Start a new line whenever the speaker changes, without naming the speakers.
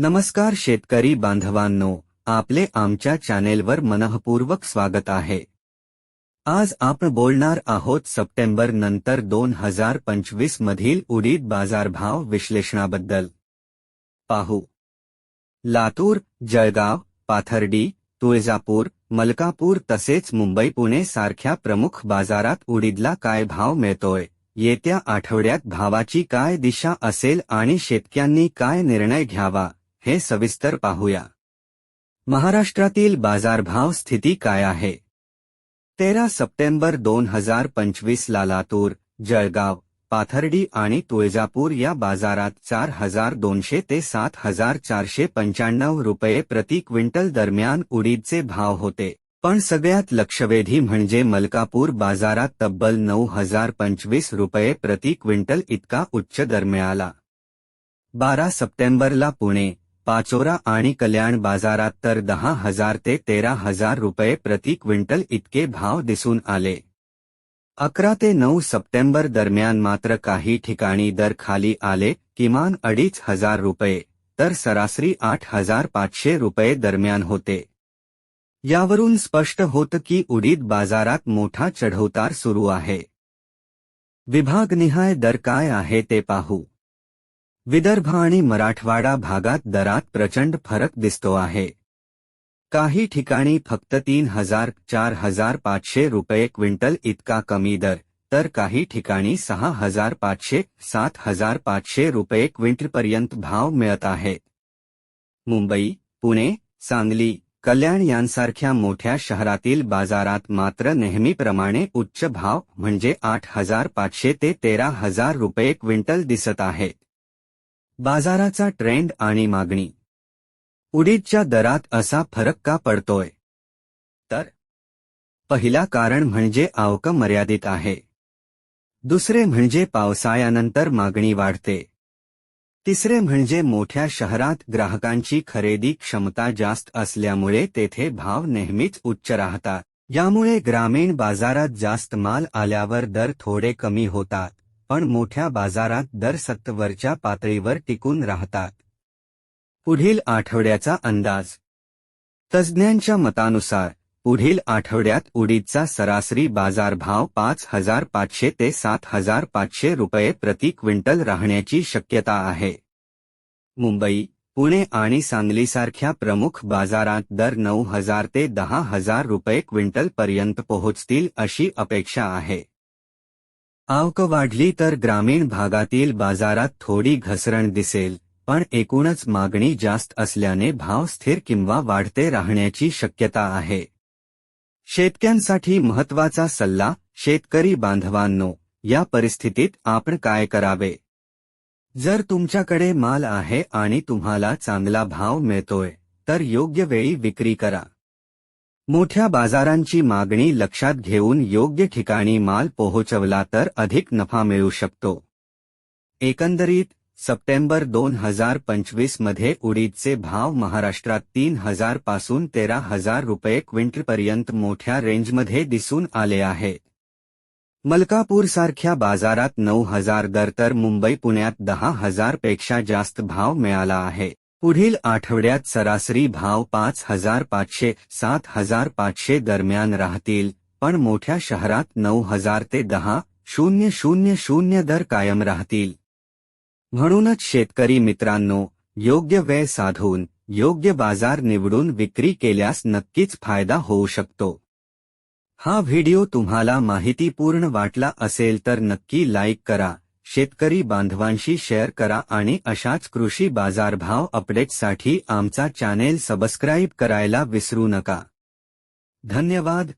नमस्कार शेतकरी बांधवांनो आपले आमच्या चॅनेलवर मनःपूर्वक स्वागत आहे. आज आपण बोलणार आहोत सप्टेंबर नंतर दोन हजार पंचवीस मधील उडीद बाजारभाव विश्लेषणाबद्दल. पाहू. लातूर जळगाव पाथर्डी तुळजापूर मलकापूर तसेच मुंबई पुणे सारख्या प्रमुख बाजारात उडीदला काय भाव मिळतोय? येत्या आठवड्यात भावाची काय दिशा असेल आणि शेतक्यांनी काय निर्णय घ्यावा? हे सविस्तर पाहूया. महाराष्ट्रातील बाजारभाव स्थिती काय आहे? तेरा सप्टेंबर दोन हजार पंचवीसला लातूर जळगाव पाथर्डी आणि तुळजापूर या बाजारात चार हजार दोनशे ते सात हजार चारशे पंच्याण्णव रुपये प्रति क्विंटल दरम्यान उडीदचे भाव होते. पण सगळ्यात लक्षवेधी म्हणजे मलकापूर बाजारात तब्बल नऊ हजार पंचवीस रुपये प्रति क्विंटल इतका उच्च दर मिळाला. बारा सप्टेंबरला पुणे पाचोरा आणि कल्याण बाजारात तर दहा हज़ार ते तेरा हज़ार रुपये प्रति क्विंटल इतके भाव दिसून आले. अकरा ते नऊ सप्टेंबर दरम्यान मात्र काही ठिकाणी दर खाली आले, किमान अडीच हज़ार रुपये, तर सरासरी आठ हज़ार पाचशे रुपये दरम्यान होते. यावरून स्पष्ट होतं की उडीद बाजारात मोठा चढउतार सुरू आहे. विभागनिहाय दर काय आहे ते पाहू. विदर्भ आणि मराठवाडा भागात दरात प्रचंड फरक दिसतो आहे. काही ठिकाणी फक्त तीन हज़ार, चार हज़ार पाचशे रुपये क्विंटल इतका कमी दर, तर काही ठिकाणी सहा हज़ार पाचशे, सात हज़ार पाचशे रुपये क्विंटलपर्यंत भाव मिळत आहेत मुंबई, पुणे, सांगली, कल्याण यांसारख्या मोठ्या शहरातील बाजारात मात्र नेहमीप्रमाणे उच्च भाव, म्हणजे आठ हज़ार पाचशे ते तेरा हज़ार रुपये क्विंटल दिसत आहेत बाजाराचा ट्रेंड आणि मागणी. उडीदच्या दरात असा फरक का पडतोय? तर पहिला कारण म्हणजे आवक मर्यादित आहे. दुसरे म्हणजे पावसाळ्यानंतर मागणी वाढते. तिसरे म्हणजे मोठ्या शहरात ग्राहकांची खरेदी क्षमता जास्त असल्यामुळे तेथे भाव नेहमीच उच्च राहतात. यामुळे ग्रामीण बाजारात जास्त माल आल्यावर दर थोडे कमी होतात. पण मोठ्या बाजारात दर सत्तवरच्या पातळीवर टिकून राहतात. पुढील आठवड्याचा अंदाज. तज्ज्ञांच्या मतानुसार पुढील आठवड्यात उडीदचा सरासरी बाजारभाव पाच हजार पाचशे ते सात हजार पाचशे रुपये प्रति क्विंटल राहण्याची शक्यता आहे. मुंबई पुणे आणि सांगलीसारख्या प्रमुख बाजारात दर नऊ हजार ते दहा हजार रुपये क्विंटल पर्यंत पोहोचतील अशी अपेक्षा आहे. आवक वाढली तर ग्रामीण भागातील बाजारात थोडी घसरण दिसेल पण एकूणच मागणी जास्त असल्याने भाव स्थिर किंवा वाढते राहण्याची शक्यता आहे. शेतकऱ्यांसाठी महत्त्वाचा सल्ला शेतकरी बांधवांनो या परिस्थितीत आपण काय करावे? जर तुमच्याकडे माल आहे आणि तुम्हाला चांगला भाव मिळतोय तर योग्य वेळी विक्री करा. मोठ्या बाजारांची मागणी लक्षात घेऊन योग्य ठिकाणी माल पोहोचवला तर अधिक नफा मिळू शकतो. एकंदरीत, सप्टेंबर दोन हज़ार पंचवीस मध्ये उडीदचे भाव महाराष्ट्रात तीन हज़ार पासून तेरा हज़ार रुपये क्विंटलपर्यंत मोठ्या रेंजमध्ये दिसून आले आहेत मलकापूर सारख्या बाजारात नऊ हज़ार दर तर मुंबई पुण्यात दहा हज़ार पेक्षा जास्त भाव मिळाला आहे. पुढील आठवड्यात सरासरी भाव पाच हज़ार पाचशे, सात हज़ार पाचशे दरम्यान राहतील, पण मोठ्या शहरात नऊ हज़ार ते दहा, शून्य शून्य शून्य दर कायम राहतील. म्हणूनच शेतकरी मित्रांनो, योग्य वेळ साधून, योग्य बाज़ार निवडून विक्री केल्यास नक्कीच फ़ायदा होऊ शकतो. हा व्हिडिओ तुम्हाला माहितीपूर्ण वाटला असेल तर नक्की लाईक करा शेतकरी बांधवांशी शेअर करा आणि अशाच कृषी बाजारभाव अपडेटसाठी आमचा चॅनेल सबस्क्राईब करायला विसरू नका. धन्यवाद.